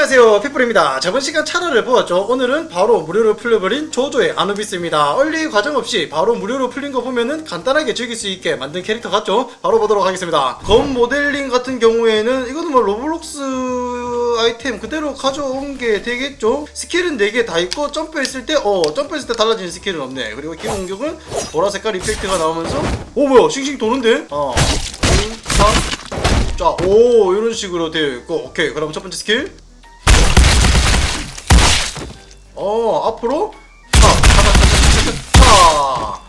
안녕하세요 핏불입니다. 저번 시간 차례를 보았죠? 오늘은 바로 무료로 풀려버린 조조의 아누비스입니다. 얼리 과정 없이 바로 무료로 풀린 거 보면은 간단하게 즐길 수 있게 만든 캐릭터 같죠? 바로 보도록 하겠습니다. 검 모델링 같은 경우에는 이거는 뭐 로블록스 아이템 그대로 가져온 게 되겠죠? 스킬은 4개 다 있고 점프했을 때 어 점프했을 때 달라지는 스킬은 없네. 그리고 기본 공격은 보라 색깔 이펙트가 나오면서 오 뭐야 싱싱 도는데? 어. 2, 3 자, 오, 이런 식으로 되어 있고, 오케이. 그럼 첫 번째 스킬. 어, 앞으로.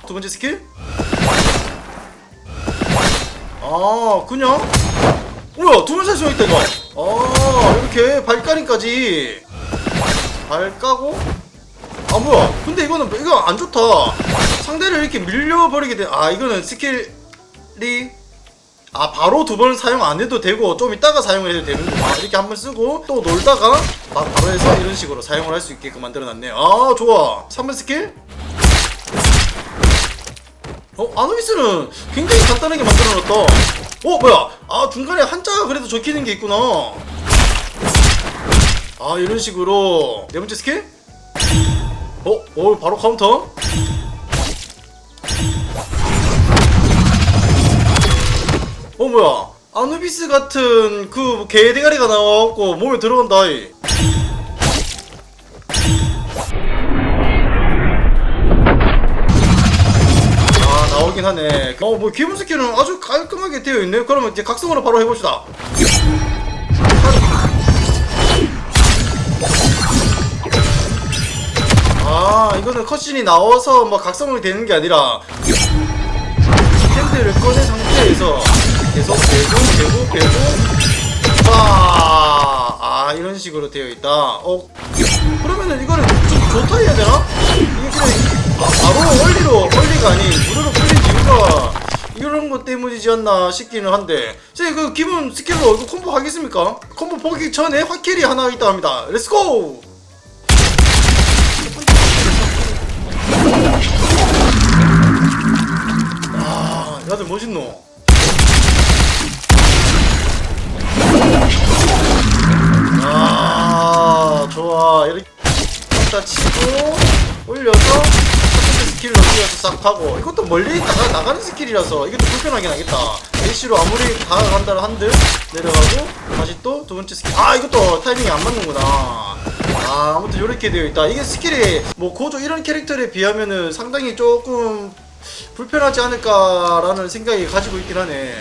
두 번째 스킬. 아, 그냥. 뭐야, 두번살수 있다, 이거. 아, 이렇게 발가림까지. 발 까고. 아, 뭐야. 근데 이거는, 이거 안 좋다. 상대를 이렇게 밀려버리게 돼. 아, 이거는 스킬이 아 바로 두 번 사용 안 해도 되고 좀 이따가 사용해도 되는구나 이렇게 한 번 쓰고 또 놀다가 막 바로 해서 이런 식으로 사용을 할 수 있게끔 만들어놨네 아 좋아. 3번 스킬? 어 아누비스는 굉장히 간단하게 만들어놨다. 어 뭐야? 아 중간에 한자가 그래도 적히는 게 있구나. 아 이런 식으로. 네 번째 스킬? 어? 어 바로 카운터 어 뭐야? 아누비스 같은 그 개 대가리가 나와갖고 몸에 들어간다 이. 아 나오긴 하네. 어 뭐 기본 스킬은 아주 깔끔하게 되어 있네. 그러면 이제 각성으로 바로 해봅시다. 아 이거는 컷신이 나와서 뭐 각성이 되는 게 아니라 계속 배고 배고 배고 아, 아 이런 식으로 되어 있다. 어 그러면은 이거는 좀 좋다 해야 되나? 이게 그냥 아, 바로 원리로 원리가 아닌 무료로 풀린 이유가 이런 것 때문이지 않나 싶기는 한데 선생님 그 기본 스킬로 이거 콤보 하겠습니까? 콤보 보기 전에 화킬이 하나 있다 합니다. 렛츠고! 아, 야들 멋있노. 갖다 치고 올려서 첫 번째 스킬로 뛰어서 싹 하고 이것도 멀리 나가, 나가는 스킬이라서 이것도 불편하긴 하겠다. 대시로 아무리 다가간다 한들 내려가고 다시 또 두 번째 스킬. 아, 이것도 타이밍이 안 맞는구나. 아, 아무튼 이렇게 되어 있다. 이게 스킬이 뭐 고조 이런 캐릭터에 비하면은 상당히 조금 불편하지 않을까라는 생각이 가지고 있긴 하네.